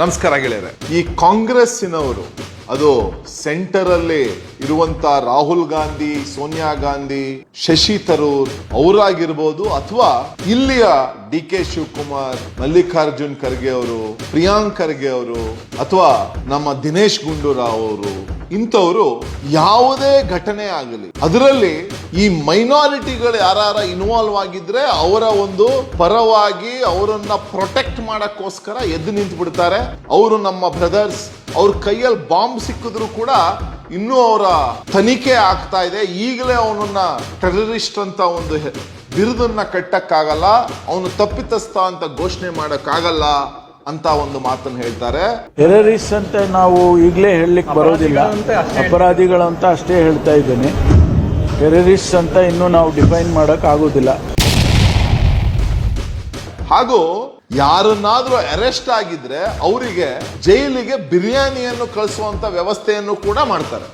ನಮಸ್ಕಾರ ಗೆಳೆಯರೆ. ಈ ಕಾಂಗ್ರೆಸ್ಸಿನವರು, ಅದು ಸೆಂಟರ್ ಅಲ್ಲಿ ಇರುವಂತ ರಾಹುಲ್ ಗಾಂಧಿ, ಸೋನಿಯಾ ಗಾಂಧಿ, ಶಶಿ ತರೂರ್ ಅವರಾಗಿರ್ಬೋದು ಅಥವಾ ಇಲ್ಲಿಯ ಡಿ ಕೆ ಶಿವಕುಮಾರ್, ಮಲ್ಲಿಕಾರ್ಜುನ್ ಖರ್ಗೆ ಅವರು, ಪ್ರಿಯಾಂಕ್ ಖರ್ಗೆ ಅವರು ಅಥವಾ ನಮ್ಮ ದಿನೇಶ್ ಗುಂಡೂರಾವ್ ಅವರು ಇಂಥವರು ಯಾವುದೇ ಘಟನೆ ಆಗಲಿ, ಅದರಲ್ಲಿ ಈ ಮೈನಾರಿಟಿಗಳು ಯಾರ ಇನ್ವಾಲ್ವ್ ಆಗಿದ್ರೆ ಅವರ ಒಂದು ಪರವಾಗಿ ಅವರನ್ನ ಪ್ರೊಟೆಕ್ಟ್ ಮಾಡಕ್ಕೋಸ್ಕರ ಎದ್ದು ನಿಂತು ಬಿಡ್ತಾರೆ. ಅವರು ನಮ್ಮ ಬ್ರದರ್ಸ್ ಅವ್ರ ಕೈಯಲ್ಲಿ ಬಾಂಬ್ ಸಿಕ್ಕಿದ್ರು ಕೂಡ ಇನ್ನೂ ಅವರ ತನಿಖೆ ಆಗ್ತಾ ಇದೆ. ಈಗಲೇ ಅವನನ್ನ ಟೆರರಿಸ್ಟ್ ಅಂತ ಒಂದು ಬಿರುದನ್ನ ಕಟ್ಟಕ್ಕಾಗಲ್ಲ, ಅವನು ತಪ್ಪಿತಸ್ಥ ಅಂತ ಘೋಷಣೆ ಮಾಡಕ್ಕಾಗಲ್ಲ. ಅಂತ ಒಂದು ಮಾತನ್ನು ಹೇಳ್ತಾರೆ. ಟೆರರಿಸ್ಟ್ ಅಂತ ನಾವು ಈಗಲೇ ಹೇಳಲಿಕ್ಕೆ ಬರೋದಿಲ್ಲ. ಅಪರಾಧಿಗಳು ಅಂತ ಅಷ್ಟೇ ಹೇಳ್ತಾ ಇದ್ದೇನೆ. ಟೆರರಿಸ್ಟ್ ಅಂತ ಇನ್ನೂ ನಾವು ಡಿಫೈನ್ ಮಾಡಕ್ ಆಗೋದಿಲ್ಲ. ಹಾಗೂ ಯಾರನ್ನಾದ್ರೂ ಅರೆಸ್ಟ್ ಆಗಿದ್ರೆ ಅವರಿಗೆ ಜೈಲಿಗೆ ಬಿರಿಯಾನಿಯನ್ನು ಕಳಿಸುವಂತ ವ್ಯವಸ್ಥೆಯನ್ನು ಕೂಡ ಮಾಡ್ತಾರೆ.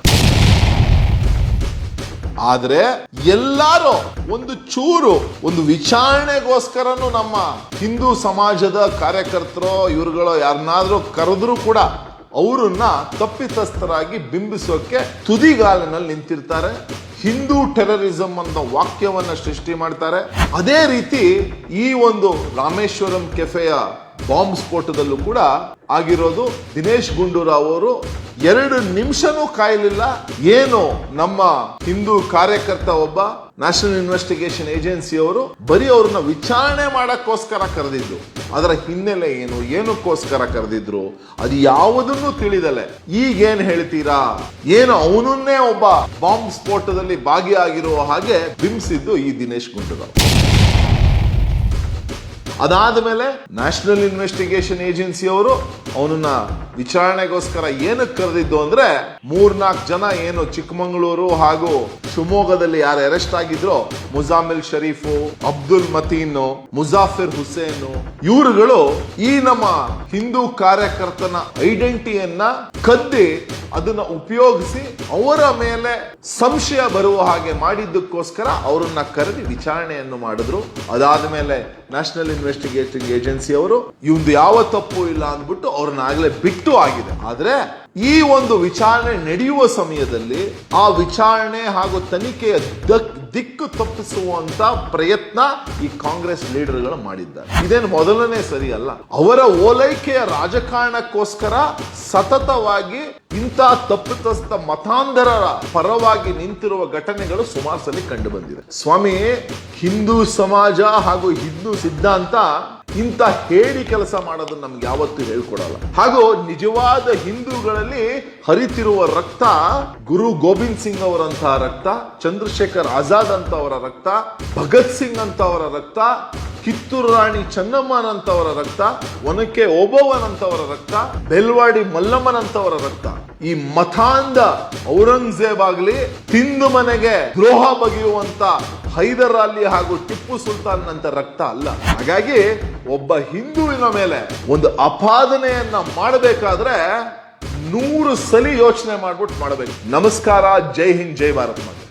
ಆದ್ರೆ ಎಲ್ಲಾರು ಒಂದು ಚೂರು, ಒಂದು ವಿಚಾರಣೆಗೋಸ್ಕರನು ನಮ್ಮ ಹಿಂದೂ ಸಮಾಜದ ಕಾರ್ಯಕರ್ತರು, ಇವ್ರುಗಳು ಯಾರನ್ನಾದ್ರೂ ಕರೆದ್ರು ಕೂಡ ಅವರನ್ನ ತಪ್ಪಿತಸ್ಥರಾಗಿ ಬಿಂಬಿಸೋಕೆ ತುದಿಗಾಲಿನಲ್ಲಿ ನಿಂತಿರ್ತಾರೆ. ಹಿಂದೂ ಟೆರರಿಸಂ ಅನ್ನೋ ವಾಕ್ಯವನ್ನ ಸೃಷ್ಟಿ ಮಾಡ್ತಾರೆ. ಅದೇ ರೀತಿ ಈ ಒಂದು ರಾಮೇಶ್ವರಂ ಕೆಫೆಯ ಬಾಂಬ್ ಸ್ಫೋಟದಲ್ಲೂ ಕೂಡ ಆಗಿರೋದು ದಿನೇಶ್ ಗುಂಡೂರಾವ್ ಅವರು. ಎರಡು ನಿಮಿಷನೂ ಕಾಯಲಿಲ್ಲ. ಏನು ನಮ್ಮ ಹಿಂದೂ ಕಾರ್ಯಕರ್ತ ಒಬ್ಬ ನ್ಯಾಷನಲ್ ಇನ್ವೆಸ್ಟಿಗೇಷನ್ ಏಜೆನ್ಸಿ ಅವರು ಬರೀ ಅವ್ರನ್ನ ವಿಚಾರಣೆ ಮಾಡಕ್ಕೋಸ್ಕರ ಕರೆದಿದ್ದು. ಅದರ ಹಿನ್ನೆಲೆ ಏನು, ಏನಕ್ಕೋಸ್ಕರ ಕರೆದಿದ್ರು, ಅದು ಯಾವುದನ್ನು ತಿಳಿದಲೆ. ಈಗೇನ್ ಹೇಳ್ತೀರಾ? ಏನು ಅವನನ್ನೇ ಒಬ್ಬ ಬಾಂಬ್ ಸ್ಫೋಟದಲ್ಲಿ ಭಾಗಿಯಾಗಿರುವ ಹಾಗೆ ಬಿಂಬಿಸಿದ್ದು ಈ ದಿನೇಶ್ ಗುಂಡೂರಾವ್. ಅದಾದ ಮೇಲೆ ನ್ಯಾಷನಲ್ ಇನ್ವೆಸ್ಟಿಗೇಷನ್ ಏಜೆನ್ಸಿ ಅವರು ಅವನನ್ನ ವಿಚಾರಣೆಗೋಸ್ಕರ ಏನಕ್ಕೆ ಕರೆದಿದ್ದು ಅಂದ್ರೆ ಮೂರ್ನಾಲ್ಕು ಜನ ಏನು ಚಿಕ್ಕಮಗಳೂರು ಹಾಗೂ ಶಿವಮೊಗ್ಗದಲ್ಲಿ ಯಾರು ಅರೆಸ್ಟ್ ಆಗಿದ್ರು, ಮುಜಾಮಿಲ್ ಶರೀಫು, ಅಬ್ದುಲ್ ಮತೀನ್, ಮುಜಾಫಿರ್ ಹುಸೇನ್, ಇವರುಗಳು ಈ ನಮ್ಮ ಹಿಂದೂ ಕಾರ್ಯಕರ್ತನ ಐಡೆಂಟಿಯನ್ನ ಕದ್ದಿ ಅದನ್ನ ಉಪಯೋಗಿಸಿ ಅವರ ಮೇಲೆ ಸಂಶಯ ಬರುವ ಹಾಗೆ ಮಾಡಿದ್ದಕ್ಕೋಸ್ಕರ ಅವರನ್ನ ಕರೆದಿ ವಿಚಾರಣೆಯನ್ನು ಮಾಡಿದ್ರು. ಅದಾದ ಮೇಲೆ ನ್ಯಾಷನಲ್ ಇನ್ವೆಸ್ಟಿಗೇಟಿಂಗ್ ಏಜೆನ್ಸಿ ಅವರು ಇವಂದು ಯಾವ ತಪ್ಪು ಇಲ್ಲ ಅಂದ್ಬಿಟ್ಟು ಅವ್ರನ್ನ ಆಗಲೇ ಬಿಟ್ಟು ಆಗಿದೆ. ಆದ್ರೆ ಈ ಒಂದು ವಿಚಾರಣೆ ನಡೆಯುವ ಸಮಯದಲ್ಲಿ ಆ ವಿಚಾರಣೆ ಹಾಗೂ ತನಿಖೆಯ ದಕ್, ದಿಕ್ಕು ತಪ್ಪಿಸುವಂತ ಪ್ರಯತ್ನ ಈ ಕಾಂಗ್ರೆಸ್ ಲೀಡರ್ಗಳು ಮಾಡಿದ್ದಾರೆ. ಇದೇನು ಮೊದಲನೇ ಸರಿ ಅಲ್ಲ. ಅವರ ಓಲೈಕೆಯ ರಾಜಕಾರಣಕ್ಕೋಸ್ಕರ ಸತತವಾಗಿ ಇಂಥ ತಪ್ಪಿತಸ್ಥ ಮತಾಂಧರರ ಪರವಾಗಿ ನಿಂತಿರುವ ಘಟನೆಗಳು ಸುಮಾರು ಸಲ ಕಂಡು ಬಂದಿದೆ. ಸ್ವಾಮಿ, ಹಿಂದೂ ಸಮಾಜ ಹಾಗೂ ಹಿಂದೂ ಸಿದ್ಧಾಂತ ಇಂಥ ಹೇಳಿ ಕೆಲಸ ಮಾಡೋದನ್ನ ನಮ್ಗೆ ಯಾವತ್ತೂ ಹೇಳ್ಕೊಡಲ್ಲ. ಹಾಗೂ ನಿಜವಾದ ಹಿಂದೂಗಳಲ್ಲಿ ಹರಿತಿರುವ ರಕ್ತ ಗುರು ಗೋವಿಂದ್ ಸಿಂಗ್ ಅವರಂತಹ ರಕ್ತ, ಚಂದ್ರಶೇಖರ್ ಆಜಾದ್ ಅಂತವರ ರಕ್ತ, ಭಗತ್ ಸಿಂಗ್ ಅಂತವರ ರಕ್ತ, ಕಿತ್ತೂರು ರಾಣಿ ಚೆನ್ನಮ್ಮನಂತವರ ರಕ್ತ, ಒನಕೆ ಓಬವ್ವನಂತವರ ರಕ್ತ, ಬೆಲ್ವಾಡಿ ಮಲ್ಲಮ್ಮನಂತವರ ರಕ್ತ. ಈ ಮತಾಂಧ ಔರಂಗಜೇಬ್ ಆಗಲಿ ತಿಂದು ಮನೆಗೆ ದ್ರೋಹ ಬಗೆಯುವಂತ ಹೈದರ್ ಅಲಿ ಹಾಗೂ ಟಿಪ್ಪು ಸುಲ್ತಾನ್ ನಂತ ರಕ್ತ ಅಲ್ಲ. ಹಾಗಾಗಿ ಒಬ್ಬ ಹಿಂದುವಿನ ಮೇಲೆ ಒಂದು ಅಪಾದನೆಯನ್ನ ಮಾಡಬೇಕಾದ್ರೆ ನೂರು ಸಲಿ ಯೋಚನೆ ಮಾಡ್ಬಿಟ್ಟು ಮಾಡಬೇಕು. ನಮಸ್ಕಾರ, ಜೈ ಹಿಂದ್, ಜೈ ಭಾರತ್ ಮಾತೆ.